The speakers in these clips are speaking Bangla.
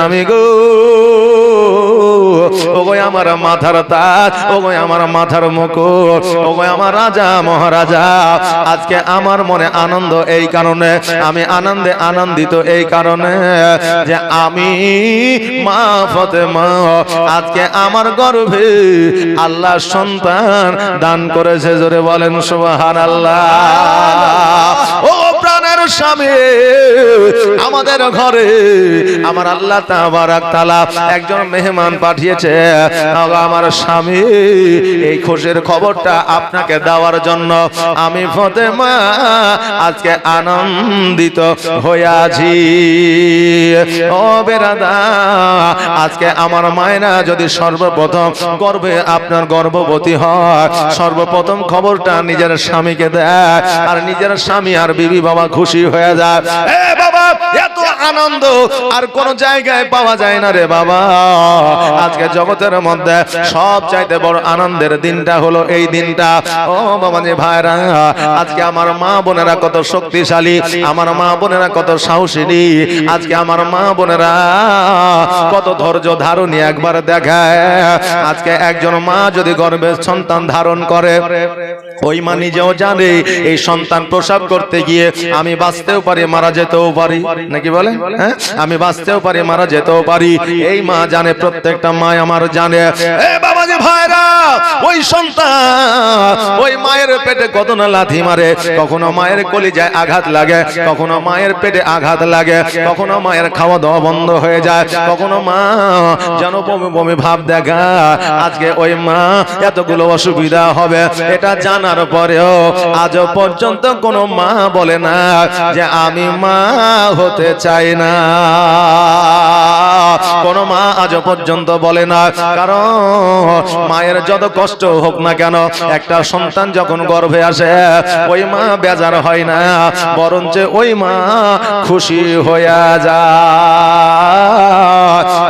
স্বামী গো। ওগো আমার মাথার তাজ, ওগো আমার মাথার মুকুট, ওগো আমার রাজা মহারাজা, আজকে আমার মনে আনন্দ এই কারণে, আমি আনন্দে আনন্দিত এই কারণে যে আমি মা ফতেমা, আজকে আমার গর্ভে আল্লাহ সন্তান দান করেছে, জোরে বলেন সুবহান আল্লাহ ও স্বামী, আমাদের ঘরে আমার আল্লাহ তাবারাক একজন মেহমান পাঠিয়েছে। আমার স্বামী, এই খুশির খবরটা আপনাকে দেওয়ার জন্য আমি ফতেমা আজকে আনন্দিত হইয়াছি ও বেরাদা, আজকে আমার মায়েরা যদি সর্বপ্রথম গর্বে আপনার গর্ভবতী হয়, সর্বপ্রথম খবরটা নিজের স্বামীকে দেয়। আর নিজের স্বামী আর বিবি বাবা খুশি হয়ে যায় এ বাবা, এত আনন্দ, আর কোন জায়গায় পাওয়া যায় না রে বাবা। আজকে জগতের মধ্যে সব চাইতে বড় আনন্দের দিনটা হলো এই দিনটা। ও বাবা যে ভাইরা, আজকে আমার মা বোনেরা কত শক্তিশালী, আমার মা বোনেরা কত সাহসিনী, আজকে আমার মা বোনেরা কত ধৈর্য ধারণী একবার দেখায়। আজকে একজন মা যদি গর্ভে সন্তান ধারণ করে, ওই মা নিজেও জানে, এই সন্তান প্রসব করতে গিয়ে আমি বাঁচতেও পারি, মারা যেতেও পারি। নাকি বলে হ্যাঁ? আমি বাঁচতেও পারি, মারা যেতেও পারি। এই মা জানে, প্রত্যেকটা মা আমার জানে। এ বাবাজি ভাইরা, ওই সন্তান, ওই মায়ের পেটে কত না লাথি মারে? কখনো মায়ের কলিজায় আঘাত লাগে, কখনো মায়ের পেটে আঘাত লাগে, কখনো মায়ের খাওয়া দাওয়া বন্ধ হয়ে যায়, কখনো মা যেন বমি বমি ভাব দেখা। আজকে ওই মা এতগুলো অসুবিধা হবে, এটা জানার পরেও আজ পর্যন্ত কোনো মা বলে না যে আমি মা হতে চাই না। কোন মা আজ পর্যন্ত বলে না, কারণ মায়ের যত কষ্ট হোক না কেন, একটা সন্তান যখন গর্ভে আসে, ওই মা বেজার হয় না, বরঞ্চ ওই মা খুশি হইয়া যায়।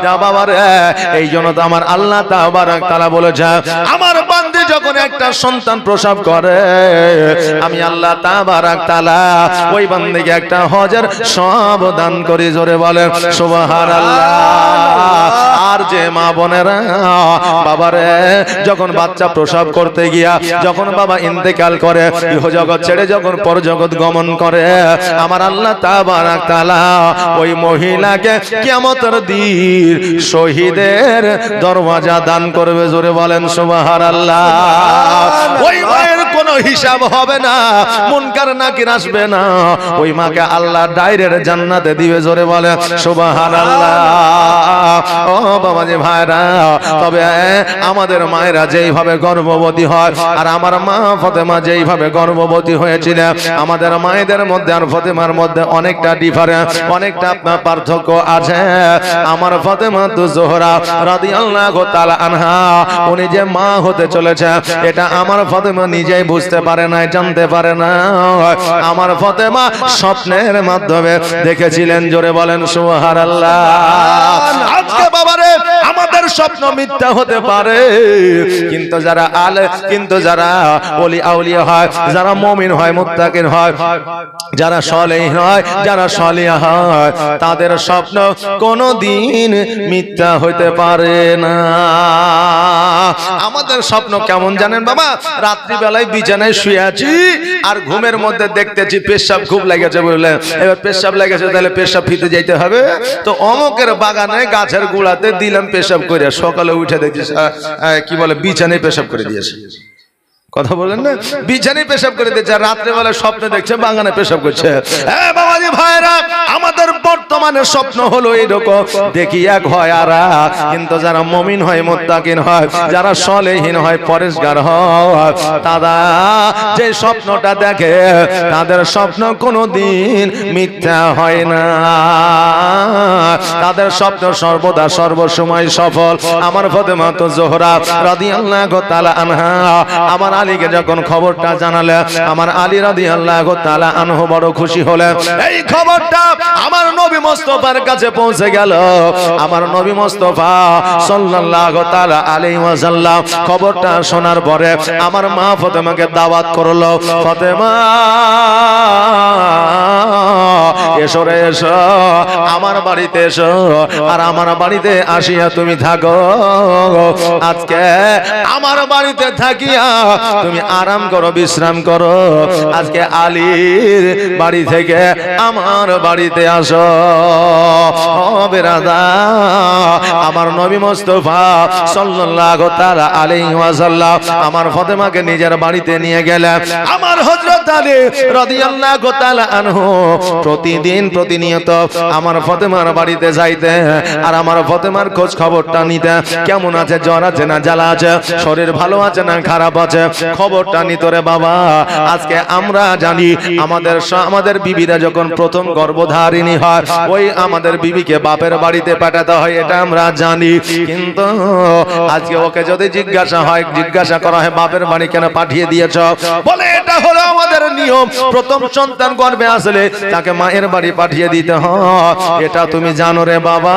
যা বাবা রে এই জন্য তো আমার আল্লাহ তাআলা বলেছে আমার বান্দে যখন একটা সন্তান প্রসাব করে, আমি আল্লাহ তালা ওই বান্দিকে একটা হজের সব দান করি, জোরে বলে সুবহানাল্লাহ। আর যে মা বোনেরা, বাবারে, যখন বাচ্চা প্রসব করতে গিয়া, যখন বাবা ইন্তেকাল করে ইহ জগৎ ছেড়ে যখন পরজগৎ গমন করে, আমার আল্লাহ ওই মহিলাকে কিয়ামতের দিন শহীদের দরওয়াজা দান করবে, জোরে বলেন সুবহানাল্লাহ। ওই কোনো হিসাব হবে না। মুনকার নাকির আসবে না। ওই মাকে আল্লাহ ডাইরের জান্নাতে দিবে, জোরে বলে, সুবহানাল্লাহ। ও বাবাজি ভাইরা, তবে আমাদের মায়েরা যেইভাবে গর্ভবতী হয়, আর আমার মা ফতেমা যেইভাবে গর্ভবতী হয়েছিলেন আমাদের মায়েদের মধ্যে আর ফতেমার মধ্যে অনেকটা ডিফারেন্স অনেকটা আপনার পার্থক্য আছে। আমার ফতেমা তো জোহরা রাদিয়াল্লাহু তাআলা আনহা, উনি যে মা হতে চলেছে, এটা আমার ফতেমা নিজেই বুঝতে পারে না জানতে পারে না আমার ফতেমা স্বপ্নের মাধ্যমে দেখেছিলেন, জোরে বলেন সুহার আল্লাহ। আজকে বাবারে আমাদের স্বপ্ন মিথ্যা হতে পারে। কিন্তু যারা আলে, কিন্তু যারা ওলি আউলিয়া হয়, যারা মমিন হয়, মুত্তাকিন হয়, যারা সলেহ হয়, যারা সলিয়া হয়, তাদের স্বপ্ন কোনো দিন মিথ্যা হইতে পারে না। আমাদের স্বপ্ন কেমন জানেন বাবা? রাত্রিবেলায় বিছানায় শুয়ে আছি আর ঘুমের মধ্যে দেখতেছি পেশাব খুব লেগেছে বললেন এবার পেশাব লেগেছে, তাহলে পেশাব ফিতে যাইতে হবে। তো অমকের বাগানে গাছের গোড়াতে দিলাম পেশাব করে সকালে উঠে দেখিস কি বলে বিছানে পেশাব করে দিয়েছে। কথা বলেন না? বিছানায় পেশাব করে আর রাত্রেবেলা স্বপ্নে দেখছে বাগানে পেশাব করছে। হ্যাঁ বাবাজি ভাইরা আমাদের বর্তমানে স্বপ্ন হলো এরকম দেখি এক হয় আর কিন্তু যারা মমিন হয় মোত্তাকিন হয় যারা সলেহীন হয় পরেশগার হয় তারা যে স্বপ্নটা দেখে তাদের স্বপ্ন কোনো দিন মিথ্যা হয় না। তাদের স্বপ্ন সর্বদা সর্বসময় সফল। আমার ফতেমা তো জোহরা রাদিয়াল্লাহু তাআলা আনহা আমার আলীকে যখন খবরটা জানালে, আমার আলী রাদিয়াল্লাহু তাআলা আনহু বড় খুশি হলেন এই খবরটা আমার নবী মুস্তাফার কাছে পৌঁছে গেল। আমার নবী মুস্তাফা সাল্লাল্লাহু তাআলা আলাইহি ওয়াসাল্লাম খবরটা শোনার পরে আমার মা ফতেমাকে দাওয়াত করল, ফতেমা এসো রে, এসো। আমার বাড়িতে এসো। আর আমার বাড়িতে আসিয়া তুমি থাকো। আজকে আমার বাড়িতে থাকিয়া তুমি আরাম করো, বিশ্রাম করো। আজকে আলীর বাড়ি থেকে আমার বাড়িতে আসো। বেরাদা, আমার নবী মোস্তফা সাল্লাল্লাহু তাআলা আলাইহি ওয়াসাল্লাম আমার ফাতেমাকে নিজের বাড়িতে নিয়ে গেলেন। আমার হযরত আলী রাদিয়াল্লাহু তাআলা আনহু প্রতিদিন প্রতিনিয়ত আমার ফাতেমার বাড়িতে যাইতে, আর আমার ফাতেমার খোঁজ খবরটা নিতে। কেমন আছে? জ্বর আছে না জ্বালা আছে? শরীর ভালো আছে না খারাপ আছে? খবরটা নিত রে বাবা। আজকে আমরা জানি, আমাদের আমাদের বিবিরা যখন প্রথম গর্ভধারিণী হয়, ওই আমাদের বিবিকে বাপের বাড়িতে পাঠাতে হয়, এটা আমরা জানি। কিন্তু আজকে ওকে যদি জিজ্ঞাসা হয়, জিজ্ঞাসা করা হয়, বাপের বাড়ি কেন পাঠিয়ে দিয়েছ? বলে, এটা হলো আমাদের নিয়ম। প্রথম সন্তান গর্ভে আসলে তাকে মায়ের বাড়ি পাঠিয়ে দিতে হয়। এটা তুমি জানো রে বাবা।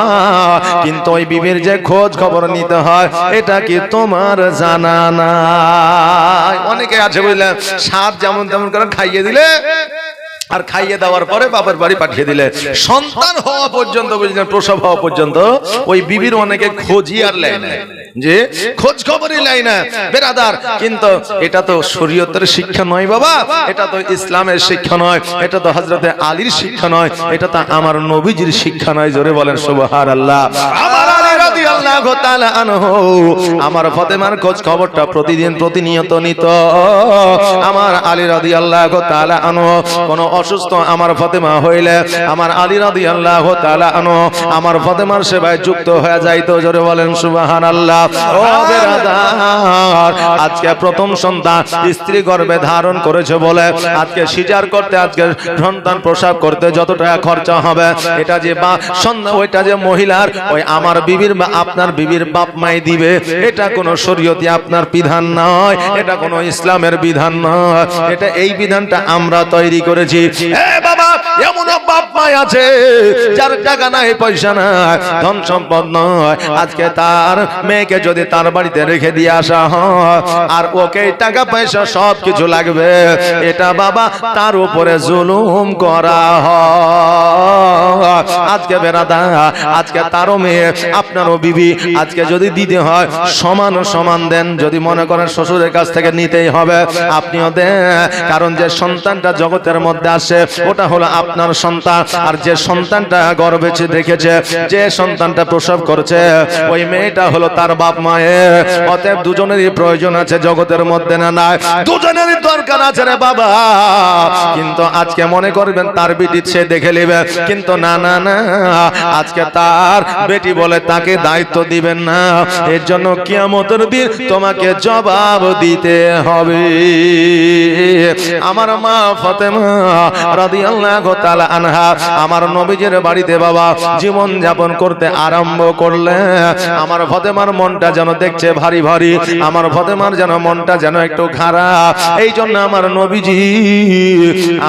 কিন্তু ওই বিবির যে খোঁজ খবর নিতে হয়, এটা কি তোমার জানা নাই? অনেকে আছে বুঝলেন সাপ যেমন তেমন করে খাইয়ে দিলে, আর খাইয়ে দেওয়ার পরে বাবার বাড়ি পাঠিয়ে দিলে। সন্তান হওয়া পর্যন্ত বুঝলেন, প্রসব হওয়া পর্যন্ত ওই বিবির অনেকে খোঁজই আর লেয় না যে খোঁজ খবরই লাই না। বেরাদার, কিন্তু এটা তো শরীয়তের শিক্ষা নয় বাবা। এটা তো ইসলামের শিক্ষা নয়। এটা তো হজরতে আলীর শিক্ষা নয়। এটা তো আমার নবীজির শিক্ষা নয়। জোরে বলেন সুবহান আল্লাহ আমার আমার ফাতেমার খোঁজ খবরটা প্রতিদিন প্রতিনিয়ত নিত। আমার আলী রাদিয়াল্লাহু তাআলা আনহু, কোন অসুস্থ আমার ফাতেমা হইলে আমার আলী রাদিয়াল্লাহু তাআলা আনহু, আমার ফাতেমার সেবায় যুক্ত হয়ে যাইতো। জোরে বলেন, সুবহানাল্লাহ। ও বেরাদার আজকে প্রথম সন্তান স্ত্রী গর্ভে ধারণ করেছে বলে আজকে সিজার করতে, আজকে সন্তান প্রসাব করতে যত টাকা খরচা হবে, এটা যে বা ওইটা যে মহিলার, ওই আমার বিবির আপনার বিবির বাপ মাই দিবে, এটা কোন শরীয়তি আপনার বিধান নয়, এটা কোন ইসলামের বিধান নয়, এটা এই বিধানটা আমরা তৈরি করেছি। এমন বাপ আছে, যার টাকা নাই, পয়সা নাই, ধন সম্পদ নয়, আজকে তার মেয়েকে যদি তার বাড়িতে রেখে দিয়ে আসা হয়, আর ওকে টাকা পয়সা সব কিছু লাগবে, এটা বাবা তার উপরে জুলুম করা আজকে বেড়াদা আজকে তারও মেয়ে, আপনারও বিবি, আজকে যদি দিতে হয়, সমান সমান দেন, যদি মনে করেন শ্বশুরের কাছ থেকে নিতেই হবে, আপনিও দেন। কারণ যে সন্তানটা জগতের মধ্যে আসে, ওটা হলো আপনার সন্তান। আর যে সন্তানটা গর্বে দেখেছে, যে সন্তানটা প্রসব করছে, ওই মেয়েটা হলো তার বাপ মায়ের, অতএব দুজনেরই প্রয়োজন আছে, জগতের মধ্যে না নাই। দুজনেরই দরকার আছে রে বাবা। কিন্তু আজকে মনে করবেন তার বিটি সে দেখে নেবে। কিন্তু না না না, আজকে তার বেটি বলে তাকে দায়িত্ব দিবেন না। এর জন্য কিয়ামতের দিন তোমাকে জবাব দিতে হবে। আমার মা ফতেমা রাদিয়াল্লাহু তাআলা আনহা, আমার নবীজির বাড়িতে বাবা জীবন যাপন করতে আরম্ভ করলে, আমার ফতেমার মনটা যেন দেখছে ভারী ভারী আমার ফতেমার যেন মনটা যেন একটু খারাপ এই জন্য আমার নবীজি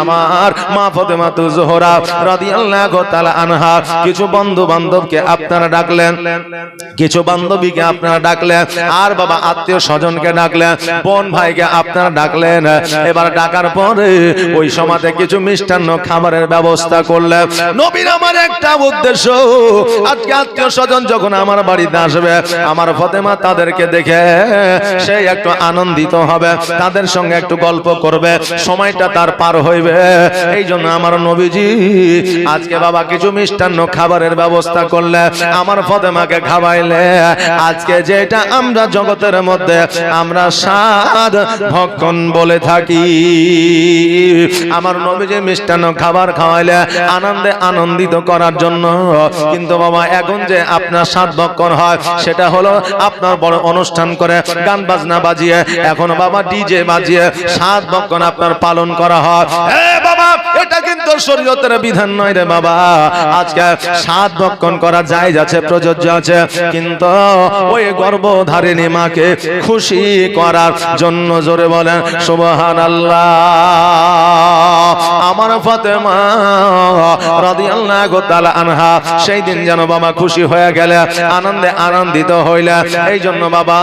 আমার মা ফতেমা তু জোহরা রাদিয়াল্লাহু তাআলা আনহা কিছু বন্ধু বান্ধবকে আপনারা ডাকলেন কিছু বান্ধবীকে আপনারা ডাকলেন আর বাবা আত্মীয় স্বজনকে ডাকলেন বোন ভাইকে আপনারা ডাকলেন। এবার ডাকার পরে ওই সমাজে কিছু মিষ্টান্ন খাবারের ব্যবস্থা করলেন। নবীর আমার একটা উদ্দেশ্য আজকে আত্মীয় স্বজন যখন আমার বাড়িতে আসবে আমার ফতেমা তাদেরকে দেখে সে একটু আনন্দিত হবে, তাদের সঙ্গে একটু গল্প করবে, সময়টা তার পার হইবে। এই জন্য আমার নবীজি আজকে বাবা কিছু মিষ্টান্ন খাবারের ব্যবস্থা করলে, আমার ফতেমাকে খাওয়াইলে, আজকে যেটা আমরা জগতের মধ্যে আমরা স্বাদ ভক্ষণ বলে থাকি। আমার নবীজি মিষ্টান্ন খাবার খাওয়াইলে আনন্দে আনন্দিত করার জন্য, কিন্তু বাবা, এখন যে আপনার স্বাদ ভক্ষণ হয়, সেটা হলো আপনার বড় অনুষ্ঠান করে, গান বাজনা বাজিয়ে, এখন বাবা ডিজে বাজিয়ে, সাত বক্ষণ আপনার পালন করা হয়। এটা কিন্তু শরীয়তের বিধান নয় রে বাবা। আজকে স্বাদ ভক্ষণ করা যায় যাচ্ছে প্রযোজ্য আছে। কিন্তু ওই গর্ভধারিণী মাকে খুশি করার জন্য জোরে বলেন সুবহান আল্লাহ আমার ফাতেমা রাদিয়াল্লাহু তাআলা আনহা সেই দিন যেন বাবা খুশি হয়ে গেলে, আনন্দে আনন্দিত হইলে। এই জন্য বাবা,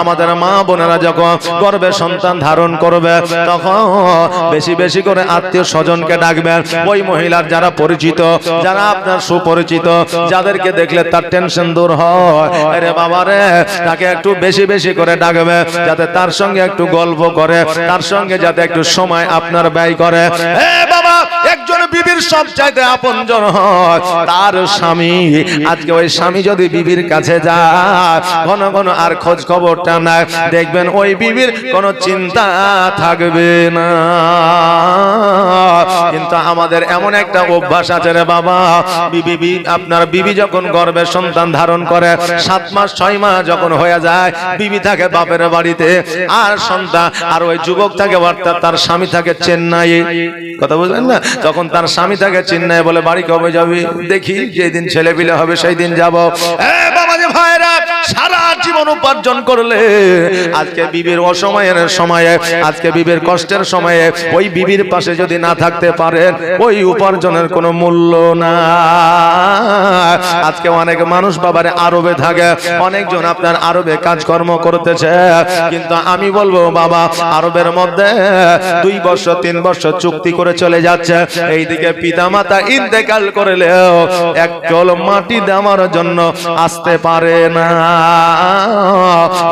আমাদের মা বোনেরা যখন গর্বে সন্তান ধারণ করবে, তখন বেশি বেশি করে আত্মীয় স্বজনকে ডাকবে দিবেন ওই মহিলার যারা পরিচিত, যারা আপনার সুপরিচিত, যাদেরকে দেখলে তার টেনশন দূর হয়। বাবা রে, তাকে একটু বেশি বেশি করে ডাকবে, যাতে তার সঙ্গে একটু গল্প করে, তার সঙ্গে যাতে একটু সময় আপনার ব্যয় করে। বাবা বিবির সব চাইতে আপনজন হয়। তার স্বামী, আজকে ওই স্বামী যদি বিবির কাছে যায়, ঘন ঘন আর খোঁজ খবরটা না দেখবেন ওই বিবির কোনো চিন্তা থাকবে না। কিন্তু আমাদের এমন একটা অভ্যাস আছে রে বাবা, বিবি আপনার বিবি যখন গর্ভে সন্তান ধারণ করে, সাত মাস, ছয় মাস যখন হয়ে যায়, বিবি থাকে বাপের বাড়িতে, আর সন্তান, আর ওই যুবক থাকে, অর্থাৎ তার স্বামী থাকে চেন্নাই কথা বুঝলেন না? তখন তার স্বামী থাকে চেন্নাই বলে বাড়ি কবে যাবি? দেখি, যেদিন ছেলে পিলে হবে সেই দিন যাব আজকে অনেক মানুষ আরবে থাকে, অনেকজন আপনার আরবে কাজকর্ম করতেছে। কিন্তু আমি বলব, বাবা, আরবের মধ্যে দুই বছর, তিন বছর চুক্তি করে চলে যাচ্ছে। এইদিকে পিতা মাতা ইন্তেকাল করলেও এক জল মাটি দেওয়ার জন্য আসতে পারে না।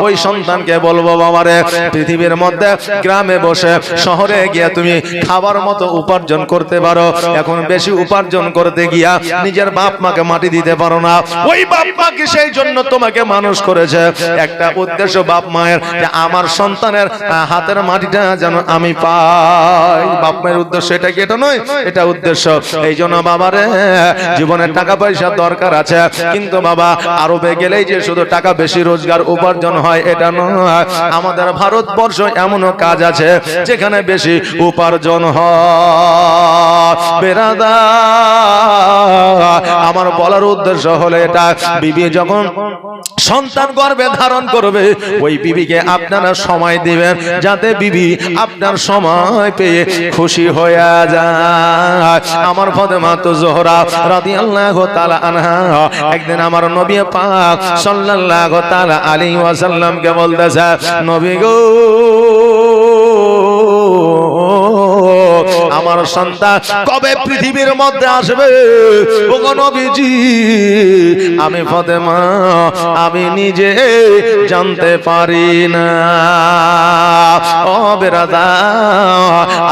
ওই সন্তানকে বলব, বাবারে, পৃথিবীর মধ্যে গ্রামে বসে শহরে গিয়ে তুমি খাবার মতো উপার্জন করতে পারো। এখন বেশি উপার্জন করতে গিয়া নিজের বাপ মাকে মাটি দিতে পারো না। ওই বাপ মাকে সেই জন্য তোমাকে মানুষ করেছে? একটা উদ্দেশ্য বাপ মায়ের, যে আমার সন্তানের হাতের মাটিটা যেন আমি পাই। বাপ মায়ের উদ্দেশ্য এটা কি? এটা নয়। এটা উদ্দেশ্য এই জন্য বাবারে জীবনের টাকা পয়সা দরকার আছে। কিন্তু বাবা, আরবে গেলেই যে শুধু টাকা বেশি রোজগার উপার্জন হয়, এটা নয়। আমাদের ভারতবর্ষ এমনও কাজ আছে, যেখানে বেশি উপার্জন বেরাদা, আমার বলার উদ্দেশ্য হলো এটা, বিবি যখন সন্তান গর্ভে ধারণ করবে, ওই বিবিকে আপনারা সময় দিবেন, যাতে বিবি আপনার সময় পেয়ে খুশি হয়ে যায়। আমার ফদমা তো জোহরা রাদিয়াল্লাহু তাআলা আনহা। একদিন আমার নবী পাক সাল্লাল্লাহু তাআলা আলাইহি ওয়াসাল্লামকে বলতেছে, নবী গো আমার সন্তান কবে পৃথিবীর মধ্যে আসবে? নবীজি আমি ফতেমা আমি নিজে জানতে পারি না। ও বেরাদা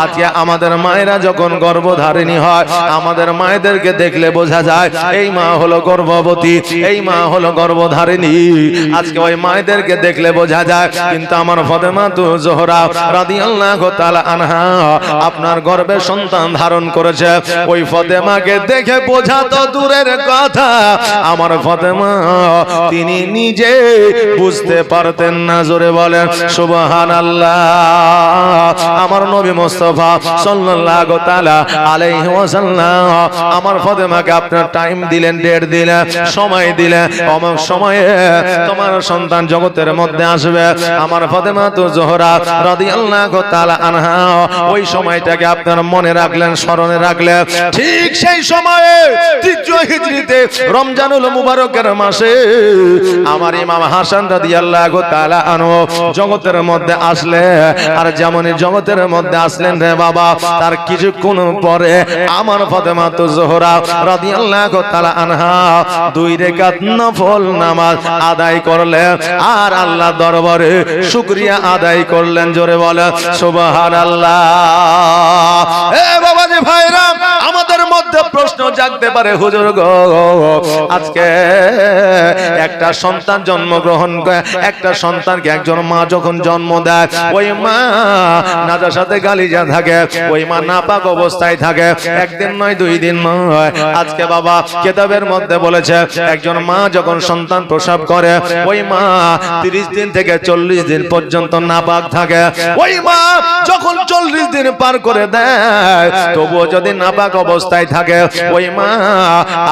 আজকে আমাদের মায়েরা যখন গর্ভধারিণী হয় আমাদের মায়েদেরকে দেখলে বোঝা যায় এই মা হলো গর্ভবতী এই মা হলো গর্ভধারিণী। আজকে ওই মায়েদেরকে দেখলে বোঝা যায় কিন্তু আমার ফতেমা তো জোহরা রাদিয়াল্লাহু তাআলা আনহা আপনার গর্ভে সন্তান ধারণ করেছে। ওই ফতেমাকে দেখে বোঝা তো দূরের কথা। আমার ফতেমা, তিনি নিজে বুঝতে পারতেন না, জোরে বলেন, সুবহানাল্লাহ। আমার নবী মুস্তাফা সাল্লাল্লাহু তাআলা আলাইহি ওয়াসাল্লাম, আমার ফতেমাকে আপনার টাইম দিলেন, ডেট দিলেন, সময় দিলেন, অমুক সময়ে তোমার সন্তান জগতের মধ্যে আসবে। আমার ফতেমা তো জোহরা রাদিয়াল্লাহু তাআলা আনহা, ওই সময়টাকে আপনার মনে রাখলেন, স্মরণে রাখলেন। ঠিক সেই সময়ে তৃতীয় হিজরিতে রমজানুল মুবারকের মাসে আমার ইমাম হাসান আনহু জগতের মধ্যে আসলে আর যেমনই জগতের মধ্যে আসলেন রে বাবা, তার কিছুক্ষণ পরে আমার ফাতেমা তো জোহরা রাদিয়াল্লাহু তাআলা আনহা দুই রাকাত নফল নামাজ আদায় করলেন। আর আল্লাহ দরবারে শুকরিয়া আদায় করলেন, জোরে বলে সুবহানাল্লাহ। এ বাবাজি ভাইরা মধ্যে প্রশ্ন জাগতে পারে, হুজুর আজকে একটা সন্তান জন্মগ্রহণ করে, একটা সন্তানকে একজন মা যখন জন্ম দেয়, ওই মা নাজার সাথে গালিজা থাকে, ওই মা নাপাক অবস্থায় থাকে, একদিন নয়, দুই দিন নয়। আজকে বাবা কেতাবের মধ্যে বলেছে, একজন মা যখন সন্তান প্রসাব করে, ওই মা তিরিশ দিন থেকে চল্লিশ দিন পর্যন্ত নাপাক থাকে। ওই মা যখন চল্লিশ দিন পার করে দেয়, তবুও যদি নাপাক অবস্থায় থাকে ওই মা,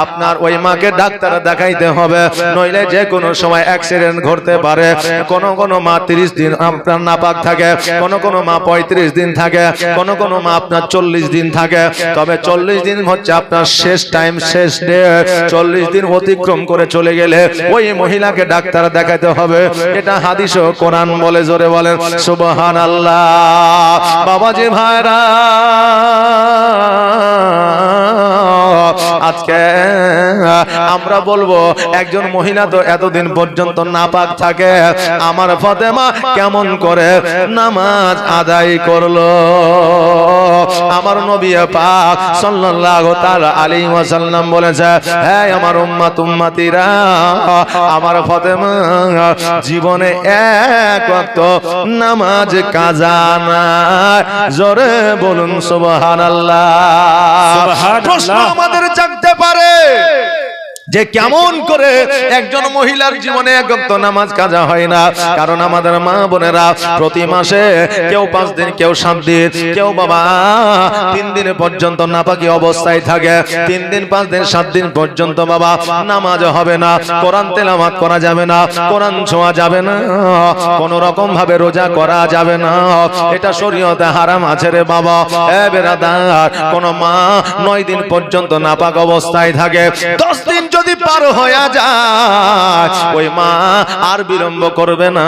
আপনার ওই মাকে ডাক্তার দেখাইতে হবে। নইলে যে কোনো সময় অ্যাক্সিডেন্ট ঘটতে পারে। কোন কোন মা তিরিশ দিন আপনার নাপাক থাকে। কোন কোন মা পঁয়ত্রিশ দিন থাকে। কোন কোন মা আপনার চল্লিশ দিন থাকে। তবে চল্লিশ দিন হচ্ছে আপনার শেষ টাইম শেষ ডে চল্লিশ দিন অতিক্রম করে চলে গেলে ওই মহিলাকে ডাক্তার দেখাতে হবে। এটা হাদিস ও কোরআন বলে, জোরে বলেন সুবহান আল্লাহ বাবাজি ভাইরা oh. আজকে আমরা বলব একজন মহিলা তো এতদিন পর্যন্ত নাপাক থাকে। আমার ফতেমা কেমন করে নামাজ আদায় করল? আমার নবী পাক সাল্লাল্লাহু তাআলা আলাইহি ওয়াসাল্লাম বলেছে হ্যাঁ আমার উম্মাত উম্মাতিরা আমার ফতেমা জীবনে এক ওয়াক্ত নামাজ কাজা না জোরে বলুন সুবহানাল্লাহ। সুবহানাল্লাহ। প্রশ্ন আমাদের জাগতে পারে। যে কেমন করে একজন মহিলার জীবনে এক ওয়াক্ত নামাজ কাজা হয় না। কারণ আমাদের মা বোনেরা প্রতি মাসে কেউ পাঁচ দিন কেউ সাত দিন কেউ বাবা তিন দিন পর্যন্ত নাপাকি অবস্থায় থাকে। তিন দিন পাঁচ দিন সাত দিন পর্যন্ত বাবা নামাজ হবে না। কোরআন তেলামাত করা যাবে না। কোরআন ছোঁয়া যাবে না। কোন রকম ভাবে রোজা করা যাবে না। এটা শরীয়তে হারাম আছে রে বাবা। এ বেরাদার কোন মা নয় দিন পর্যন্ত নাপাক অবস্থায় থাকে। দশ দিন যদি পার হয়ে যায় ওই মা আর বিলম্ব করবে না।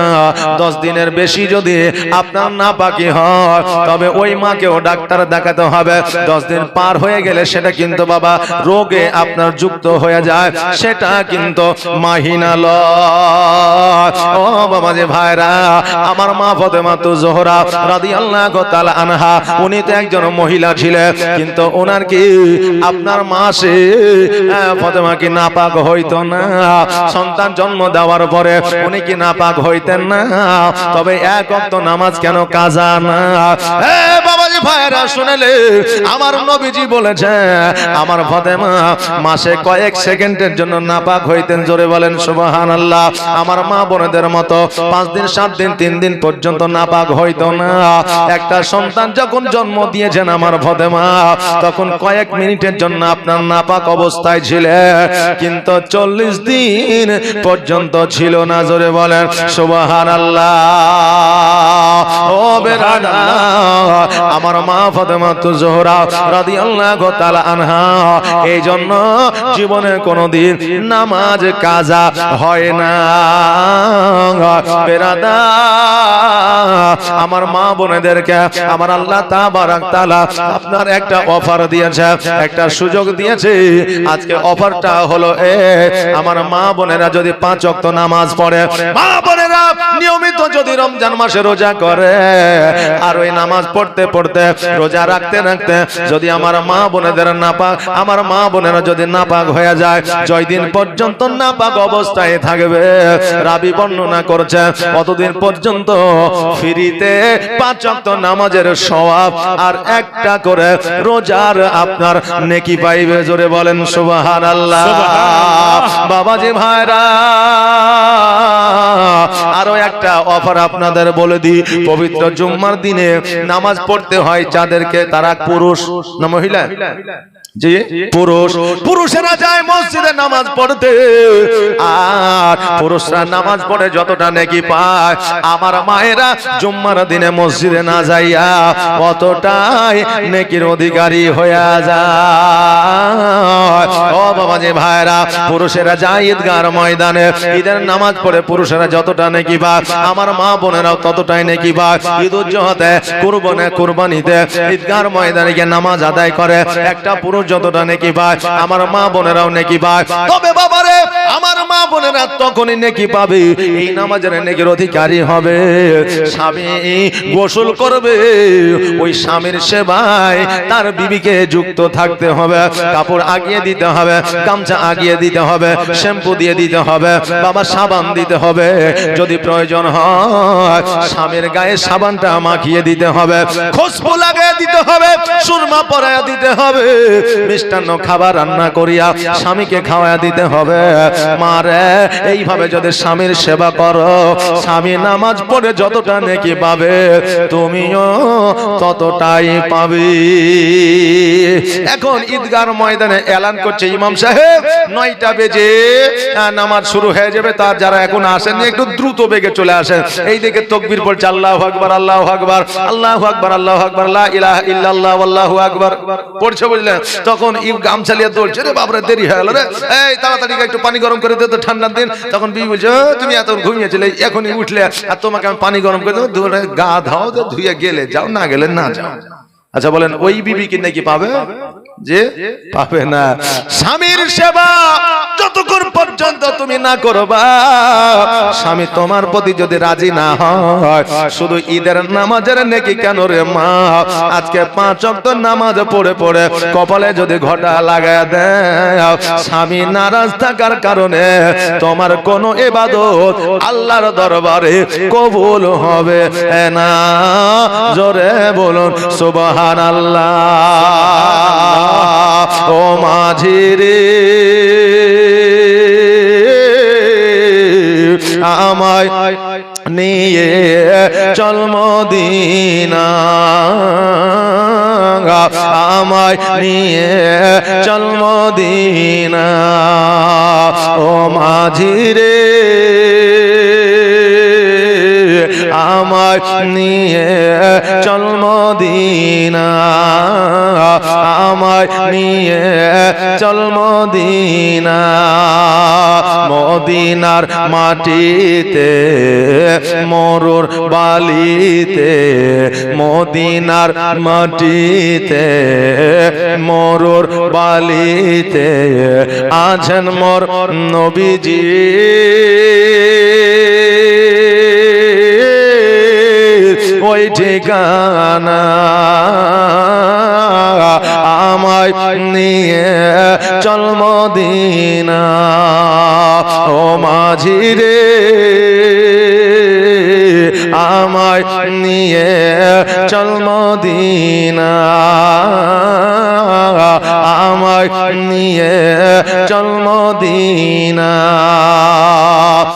দশ দিনের বেশি যদি আপনার নাপাকি হয় তবে ওই মাকেও ডাক্তার দেখাতে হবে। দশ দিন পার হয়ে গেলে সেটা কিন্তু বাবা রোগে আপনার যুক্ত হয়ে যায়। সেটা কিন্তু মাহিনা লয়। ও বাবা যে ভাইরা আমার মা ফতেমা তো জোহরা রাদিয়াল্লাহু তাআলা আনহা উনি তো একজন মহিলা ছিলেন কিন্তু ওনার কি আপনার মাসে আহ, ফতেমা কি নাপাক হইতো না। সন্তান জন্ম দেওয়ার পরে উনি কি নাপাক হইতেন না? তবে এক অক্ত নামাজ কেন কাজা না? ভাইরা শুনেলে আমার নবীজি বলেছে, আমার ফতেমা মাসে কয়েক সেকেন্ডের জন্য নাপাক হইতেন। জোরে বলেন সুবাহান আল্লাহ আমার মা বোনেদের মতো পাঁচ দিন, সাত দিন, তিন দিন পর্যন্ত নাপাক হইতো না। একটা সন্তান যখন জন্ম দিয়েছেন আমার ফতেমা, তখন কয়েক মিনিটের জন্য আপনার নাপাক অবস্থায় ছিলেন কিন্তু চল্লিশ দিন পর্যন্ত ছিল না। জোরে বলেন সুবাহান আল্লাহ ও বেরাদা আমার মা ফাতেমা তু জোহরা রাদিয়াল্লাহু তাআলা আনহা এই জন্য জীবনে কোনোদিন নামাজ, কাজা হয় না। বেরাদা, আমার মা বোনেদেরকে, আমার আল্লাহ তাবারাক তাআলা আপনার একটা অফার দিয়েছে, একটা সুযোগ দিয়েছে। আজকে অফারটা হলো এ, আমার মা বোনেরা যদি পাঁচ ওয়াক্ত নামাজ পড়ে, মা বোনেরা নিয়মিত যদি রমজান মাসে রোজা করে, আর ওই নামাজ পড়তে পড়তে রোজা রাখতে রাখতে যদি আমার মা বোনেদের নাপাক আমার মা বোনেরা যদি নাপাক হয়ে যায় জয় দিন পর্যন্ত নাপাক অবস্থায় থাকবে। রাবি বর্ণনা করছে কতদিন পর্যন্ত ফ্রিতে পাঁচ ওয়াক্ত নামাজের সওয়াব আর একটা করে রোজার আপনার নেকি পাইবে জোরে বলেন সুবহানাল্লাহ। বাবাজি ভাইরা আরও একটা অফার আপনাদের বলে দিই পবিত্র জুম্মার দিনে নামাজ পড়তে হয় যাদেরকে তারা পুরুষ না মহিলা? অধিকারী হইয়া যায়। ও বাবা যে ভাইরা, পুরুষেরা যায় ঈদগার ময়দানে, ঈদের নামাজ পড়ে পুরুষেরা যতটা নাকি পায়, আমার মা বোনেরাও ততটাই নাকি পায়। ঈদ কুরবানে কুরবানিতে ঈদগার ময়দানে গিয়ে নামাজ আদায় করে। একটা পুরুষ যতটা নাকি পায় আমার মা বোনেরাও নাকি পায় তবে বাবারে, আমার মা বোনেরা তখনই নাকি পাবে, এই নামাজের নেকির অধিকারী হবে। স্বামী গোসল করবে, ওই স্বামীর সেবায় তার বিবিকে যুক্ত থাকতে হবে, কাপড় আগিয়ে দিতে হবে, গামছা আগিয়ে দিতে হবে, শ্যাম্পু দিয়ে দিতে হবে, বাবা সাবান দিতে হবে। যদি প্রয়োজন হয়, স্বামীর গায়ে সাবানটা মাখিয়ে দিতে হবে, খুশবু লাগিয়ে দিতে হবে, সুরমা পরায়া দিতে হবে। মিষ্টান্ন খাবার রান্না করিয়া স্বামীকে খাওয়া দিতে হবে। মারে এইভাবে যদি স্বামীর সেবা করো, স্বামী নামাজ পড়ে যতটা নেকি পাবে, তুমিও ততটাই পাবে। এখন ঈদগার ময়দানে এলান করছে ইমাম সাহেব, নয়টা বেজে নামাজ শুরু হয়ে যাবে। তার যারা এখন আসেন একটু দ্রুত বেগে চলে আসেন। এই দিকে তকবির পড়ছে, আল্লাহ আকবার আল্লাহ আকবার আল্লাহ আকবার আল্লাহ আকবার, লা ইলাহা ইল্লাল্লাহ, আল্লাহু আকবার। পড়ছে বুঝলেন? তখন ইউ গাম লিয়ে দৌড়ছে রে বাবরে দেরি হয়ে গেল রে। এই, তাড়াতাড়ি একটু পানি গরম করে দে তো ঠান্ডার দিন। তখন বিবি বলছে তুমি এত ঘুমিয়েছিলে, এখনই উঠলে আর তোমাকে আমি পানি গরম করে দেবো। গা ধাও ধুয়ে গেলে যাও, না গেলে না যাও। আচ্ছা বলেন, ওই বিবি কি নাকি পাবে? যে পাবে না। স্বামীর সেবা। যতক্ষণ পর্যন্ত তুমি না করবা, স্বামী তোমার প্রতি যদি রাজি না হয়, শুধু ঈদের নামাজের নেকি কেন রে মা? আজকে পাঁচ অক্ট নামাজ পড়ে পড়ে কপালে যদি ঘটা লাগায় দেয়, স্বামী নারাজ থাকার কারণে তোমার কোনো এবাদত আল্লাহর দরবারে কবুল হবে না। জোরে বলুন সুবহান আল্লাহ ও মাঝি। নিয়ে চল মদিনা আমায় নিয়ে মদিনার মাটিতে মরুর বালিতে মদিনার মাটিতে মরুর বালিতে আছেন মোর নবীজি। ওই ঠিকানা আমায় নিয়ে চল মদিনা ও মাঝি রে আমায় নিয়ে চল আমায় নিয়ে চল